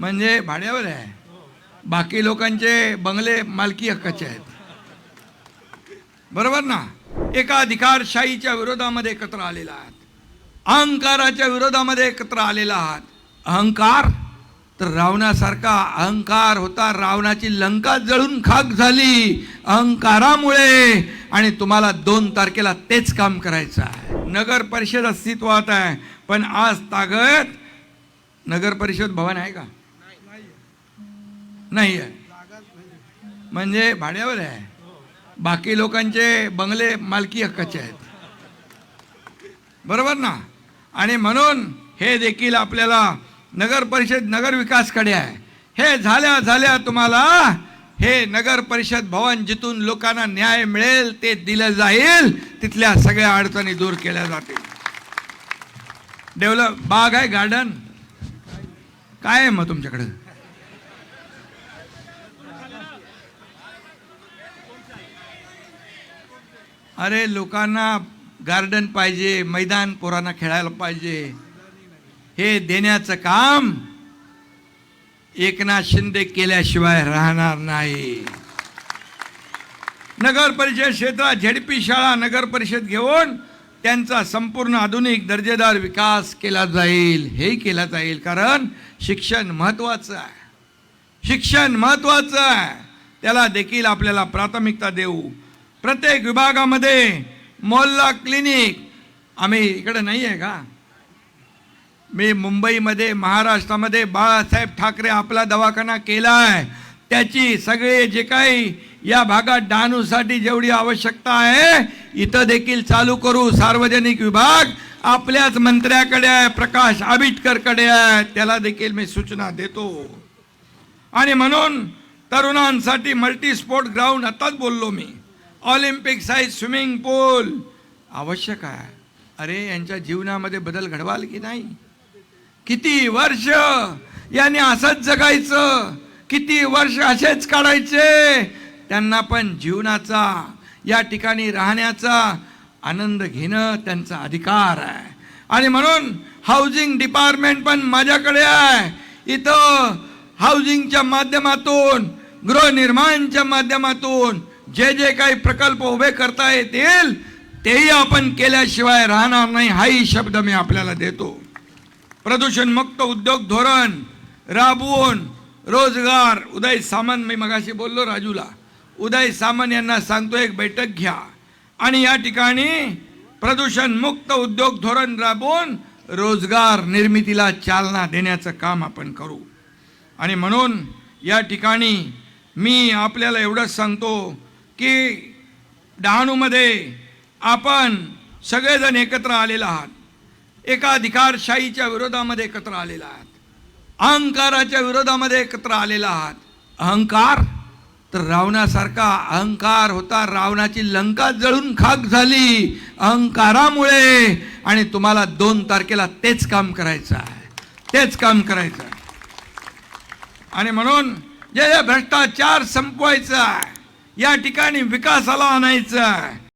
म्हणजे भाड्यावर आहे. बाकी लोकांचे बंगले मालकी हक्काचे आहेत. बरोबर ना? एका अधिकारशाहीच्या विरोधामध्ये एकत्र आलेला आहात. अहंकाराच्या विरोधामध्ये एकत्र आलेला आहात. अहंकार? तर रावणासारखा अहंकार होता रावणाची लंका जळून खाक झाली. अहंकारामुळे आणि तुम्हाला दोन तारखेला तेच काम करायचं आहे. नगर परिषद अस्तित्वात आहे. पण आज तागत नगर परिषद भवन आहे का? नाही आहे. म्हणजे भाड्यावर आहे. बाकी लोकांचे बंगले मालकी हक्काचे आहेत. बरोबर ना? आणि म्हणून हे देखील आपल्याला नगर परिषद नगर विकासकडे आहे. हे झाल्या झाल्या तुम्हाला हे नगर परिषद भवन जिथून लोकांना न्याय मिळेल ते दिलं जाईल. तिथल्या सगळ्या अडचणी दूर केल्या जातील. डेव्हलप बाग आहे गार्डन. काय आहे मग तुमच्याकडे? अरे लोकांना गार्डन पाहिजे मैदान पोरांना खेळायला पाहिजे. हे देण्याचं काम एकनाथ शिंदे केल्याशिवाय राहणार नाही. नगर परिषद क्षेत्रात झेडपी शाळा नगर परिषद घेऊन त्यांचा संपूर्ण आधुनिक दर्जेदार विकास केला जाईल. हे केला जाईल कारण शिक्षण महत्वाचं आहे. शिक्षण महत्वाचं आहे. त्याला देखील आपल्याला प्राथमिकता देऊ. प्रत्येक विभागामध्ये मोहल्ला क्लिनिक. आम्ही इकडे नाही आहे का? मी मुंबईमध्ये महाराष्ट्रामध्ये बाळासाहेब ठाकरे आपला दवाखाना केला आहे त्याची सगळे जे काही या भागात डहाणूसाठी जेवढी आवश्यकता आहे इथं देखील चालू करू. सार्वजनिक विभाग आपल्याच मंत्र्याकडे आहे प्रकाश आबिटकरकडे आहे. त्याला देखील मी सूचना देतो. आणि म्हणून तरुणांसाठी मल्टी स्पोर्ट ग्राउंड आताच बोललो मी. Olympic size swimming pool. आवश्यक आहे. अरे यांच्या जीवनामध्ये बदल घडवाल की नाही? किती वर्ष याने असंच जगायचं? किती वर्ष असेच काढायचे? त्यांना पण जीवनाचा या ठिकाणी राहण्याचा आनंद घेणं त्यांचा अधिकार आहे. आणि म्हणून हाऊसिंग डिपार्टमेंट पण माझ्याकडे आहे. इथं हाऊसिंगच्या माध्यमातून गृहनिर्माणच्या माध्यमातून जे जे काही प्रकल्प उभे करता येतील तेही आपण केल्याशिवाय राहणार नाही हाही शब्द मी आपल्याला देतो. प्रदूषण मुक्त उद्योग धोरण राबवून रोजगार. उदय सामंत मी मगाशी बोललो राजूला. उदय सामंत यांना सांगतो एक बैठक घ्या. आणि या ठिकाणी प्रदूषण मुक्त उद्योग धोरण राबवून रोजगार निर्मितीला चालना देण्याचं काम आपण करू. आणि म्हणून या ठिकाणी मी आपल्याला एवढंच सांगतो की डहाणूमध्ये आपण सगळेजण एकत्र आलेला आहात. एका अधिकारशाहीच्या विरोधामध्ये एकत्र आलेला आहात. अहंकाराच्या विरोधामध्ये एकत्र आलेला आहात. अहंकार? तर रावणासारखा अहंकार होता रावणाची लंका जळून खाक झाली. अहंकारामुळे आणि तुम्हाला दोन तारखेला तेच काम करायचं आहे. तेच काम करायचं आहे. आणि म्हणून जे भ्रष्टाचार संपवायचा आहे या ठिकाणी विकासाला आणायचा आहे.